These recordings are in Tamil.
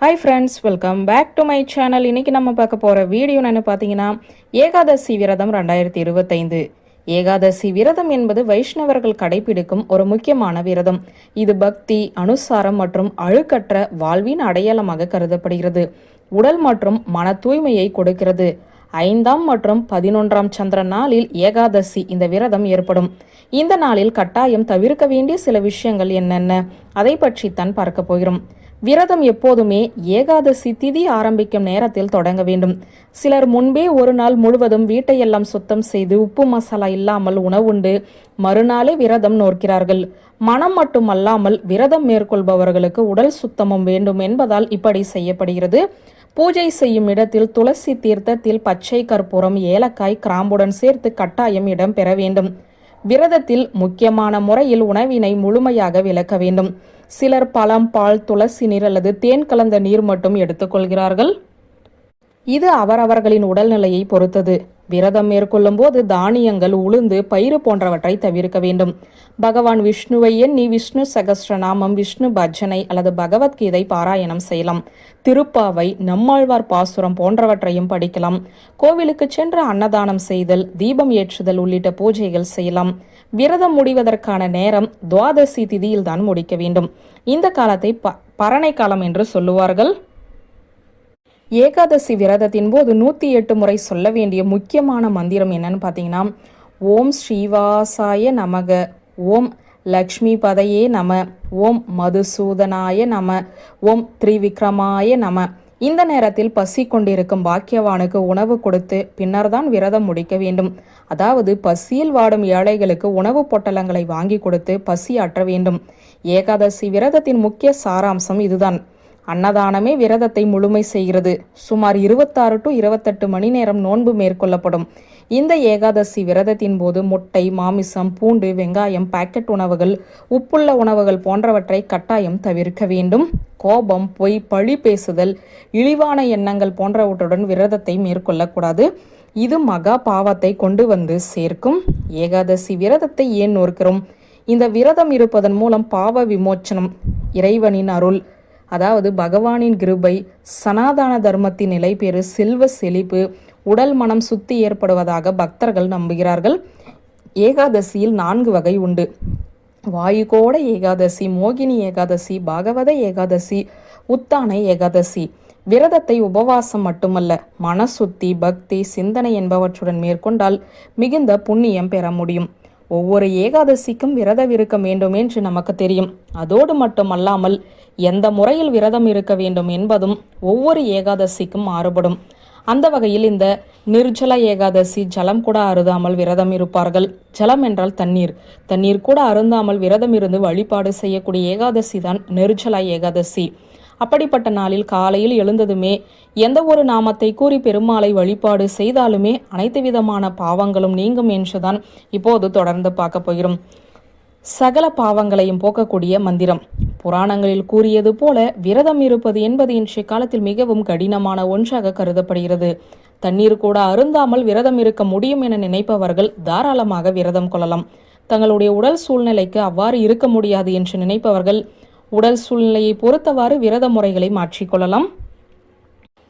Hi friends welcome back to my channel இன்றைக்கி நம்ம பார்க்க போகிற வீடியோ என்ன பார்த்தீங்கன்னா ஏகாதசி விரதம் ரெண்டாயிரத்தி இருபத்தைந்து. ஏகாதசி விரதம் என்பது வைஷ்ணவர்கள் கடைபிடிக்கும் ஒரு முக்கியமான விரதம். இது பக்தி அனுசாரம் மற்றும் அழுக்கற்ற வாழ்வின் அடையாளமாக கருதப்படுகிறது. உடல் மற்றும் மன தூய்மையை கொடுக்கிறது. ஐந்தாம் மற்றும் பதினொன்றாம் சந்திர நாளில் ஏகாதசி. இந்த விரதம் ஏற்படும். இந்த நாளில் கட்டாயம் தவிர்க்க வேண்டிய சில விஷயங்கள் என்னென்ன? அதை பற்றி தான் பார்க்க போகிறோம். விரதம் எப்போதுமே ஏகாதசி திதி ஆரம்பிக்கும் நேரத்தில் தொடங்க வேண்டும். சிலர் முன்பே ஒரு நாள் முழுவதும் வீட்டையெல்லாம் சுத்தம் செய்து உப்பு மசாலா இல்லாமல் உணவுண்டு மறுநாளே விரதம் நோக்கிறார்கள் மனம் மட்டுமல்லாமல் விரதம் மேற்கொள்பவர்களுக்கு உடல் சுத்தமும் வேண்டும் என்பதால் இப்படி செய்யப்படுகிறது. பூஜை செய்யும் இடத்தில் துளசி தீர்த்தத்தில் பச்சை கற்பூரம் ஏலக்காய் கிராம்புடன் சேர்த்து கட்டாயம் இடம் பெற வேண்டும். விரதத்தில் முக்கியமான முறையில் உணவினை முழுமையாக விளக்க வேண்டும். சிலர் பழம் பால் துளசி நீர் அல்லது தேன் கலந்த நீர் மட்டும் எடுத்துக்கொள்கிறார்கள் இது அவரவர்களின் உடல்நிலையை பொறுத்தது. விரதம் மேற்கொள்ளும் போது தானியங்கள் உளுந்து பயிறு போன்றவற்றை தவிர்க்க வேண்டும். பகவான் விஷ்ணுவை எண்ணி விஷ்ணு சகஸ்ரநாமம் விஷ்ணு பஜனை அல்லது பகவத்கீதை பாராயணம் செய்யலாம். திருப்பாவை நம்மாழ்வார் பாசுரம் போன்றவற்றையும் படிக்கலாம். கோவிலுக்கு சென்று அன்னதானம் செய்தல் தீபம் ஏற்றுதல் உள்ளிட்ட பூஜைகள் செய்யலாம். விரதம் முடிவதற்கான நேரம் துவாதசி திதியில்தான் முடிக்க வேண்டும். இந்த காலத்தை ப பரணை காலம் என்று சொல்லுவார்கள். ஏகாதசி விரதத்தின் போது நூற்றி எட்டு முறை சொல்ல வேண்டிய முக்கியமான மந்திரம் என்னன்னு பார்த்தீங்கன்னா ஓம் ஸ்ரீவாசாய நமக ஓம் லக்ஷ்மி பதையே நம ஓம் மதுசூதனாய நம ஓம் த்ரிவிக்ரமாய நம. இந்த நேரத்தில் பசி கொண்டிருக்கும் பாக்கியவானுக்கு உணவு கொடுத்து பின்னர்தான் விரதம் முடிக்க வேண்டும். அதாவது பசியில் வாடும் ஏழைகளுக்கு உணவுப் பொட்டலங்களை வாங்கி கொடுத்து பசி அற்ற வேண்டும். ஏகாதசி விரதத்தின் முக்கிய சாராம்சம் இதுதான். அன்னதானமே விரதத்தை முழுமை செய்கிறது. சுமார் இருபத்தாறு டு இருபத்தெட்டு மணி நேரம் நோன்பு மேற்கொள்ளப்படும். இந்த ஏகாதசி விரதத்தின் போது முட்டை மாமிசம் பூண்டு வெங்காயம் பாக்கெட் உணவுகள் உப்புள்ள உணவுகள் போன்றவற்றை கட்டாயம் தவிர்க்க வேண்டும். கோபம் பொய் பழி பேசுதல் இழிவான எண்ணங்கள் போன்றவற்றுடன் விரதத்தை மேற்கொள்ளக்கூடாது. இது மகா பாவத்தை கொண்டு வந்து சேர்க்கும். ஏகாதசி விரதத்தை ஏன் நோக்கிறோம்? இந்த விரதம் இருப்பதன் மூலம் பாவ விமோச்சனம். இறைவனின் அருள். அதாவது பகவானின் கிருபை சனாதன தர்மத்தின் நிலைபெறு செல்வ செழிப்பு உடல் மனம் சுத்தி ஏற்படுவதாக பக்தர்கள் நம்புகிறார்கள். ஏகாதசியில் நான்கு வகை உண்டு. வாயுகோட ஏகாதசி மோகினி ஏகாதசி பாகவத ஏகாதசி உத்தான ஏகாதசி. விரதத்தை உபவாசம் மட்டுமல்ல மனசுத்தி பக்தி சிந்தனை என்பவற்றுடன் மேற்கொண்டால் மிகுந்த புண்ணியம் பெற முடியும். ஒவ்வொரு ஏகாதசிக்கும் விரதம் இருக்க வேண்டும் என்று நமக்கு தெரியும். அதோடு மட்டுமல்லாமல் எந்த முறையில் விரதம் இருக்க வேண்டும் என்பதும் ஒவ்வொரு ஏகாதசிக்கும் மாறுபடும். அந்த வகையில் இந்த நிர்ஜல ஏகாதசி ஜலம் கூட அருந்தாமல் விரதம் இருப்பார்கள். ஜலம் என்றால் தண்ணீர். தண்ணீர் கூட அருந்தாமல் விரதம் இருந்து வழிபாடு செய்யக்கூடிய ஏகாதசி தான் நிர்ஜல ஏகாதசி. அப்படிப்பட்ட நாளில் காலையில் எழுந்ததுமே எந்த ஒரு நாமத்தை கூறி பெருமாளை வழிபாடு செய்தாலுமே அனைத்து விதமான பாவங்களும் நீங்கும் என்றுதான் இப்போது தொடர்ந்து பார்க்க போகிறோம். சகல பாவங்களையும் போக்கக்கூடிய மந்திரம். புராணங்களில் கூறியது போல விரதம் இருப்பது என்பது இன்றைய காலத்தில் மிகவும் கடினமான ஒன்றாக கருதப்படுகிறது. தண்ணீர் கூட அருந்தாமல் விரதம் இருக்க முடியும் என நினைப்பவர்கள் தாராளமாக விரதம் கொள்ளலாம். தங்களுடைய உடல் சூழ்நிலைக்கு அவ்வாறு இருக்க முடியாது என்று நினைப்பவர்கள் உடல் சூழ்நிலையை பொறுத்தவாறு விரத முறைகளை மாற்றிக்கொள்ளலாம்.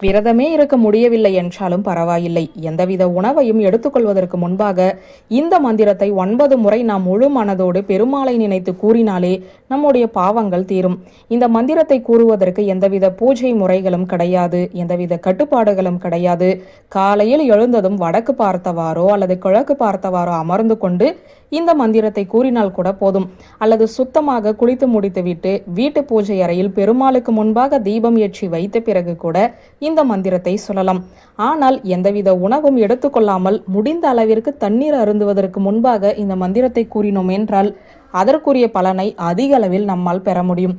விரதமே இருக்க முடியவில்லை என்றாலும் பரவாயில்லை. எந்தவித உணவையும் எடுத்துக்கொள்வதற்கு முன்பாக இந்த மந்திரத்தை ஒன்பது முறை நாம் முழு மனதோடு பெருமாளை நினைத்து கூறினாலே நம்முடைய பாவங்கள் தீரும். இந்த மந்திரத்தை கூறுவதற்கு எந்தவித பூஜை முறைகளும் கிடையாது எந்தவித கட்டுப்பாடுகளும் கிடையாது. காலையில் எழுந்ததும் வடக்கு பார்த்தவாரோ அல்லது கிழக்கு பார்த்தவாரோ அமர்ந்து கொண்டு இந்த மந்திரத்தை கூறினால் கூட போதும். அல்லது சுத்தமாக குளித்து முடித்துவிட்டு வீட்டு பூஜை அறையில் பெருமாளுக்கு முன்பாக தீபம் ஏற்றி வைத்த பிறகு கூட இந்த மந்திரத்தை சொல்லலாம். ஆனால் எந்தவித உணவும் எடுத்துக்கொள்ளாமல் முடிந்த அளவிற்கு தண்ணீர் அருந்துவதற்கு முன்பாக இந்த மந்திரத்தை கூறினோம் என்றால் அதற்குரிய பலனை அதிக அளவில் நம்மால் பெற முடியும்.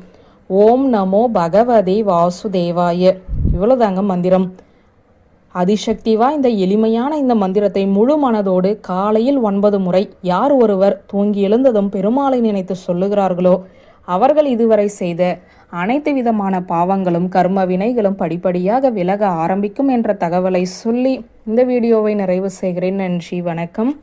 ஓம் நமோ பகவதே வாசுதேவாய. இவ்வளவுதாங்க மந்திரம். அதிசக்தி வாய்ந்த எளிமையான இந்த மந்திரத்தை முழு மனதோடு காலையில் ஒன்பது முறை யார் ஒருவர் தூங்கி எழுந்ததும் பெருமாளை நினைத்து சொல்லுகிறார்களோ அவர்கள் இதுவரை செய்த அனைத்து விதமான பாவங்களும் கர்ம வினைகளும் படிப்படியாக விலக ஆரம்பிக்கும் என்ற தகவலை சொல்லி இந்த வீடியோவை நிறைவு செய்கிறேன். நன்றி வணக்கம்.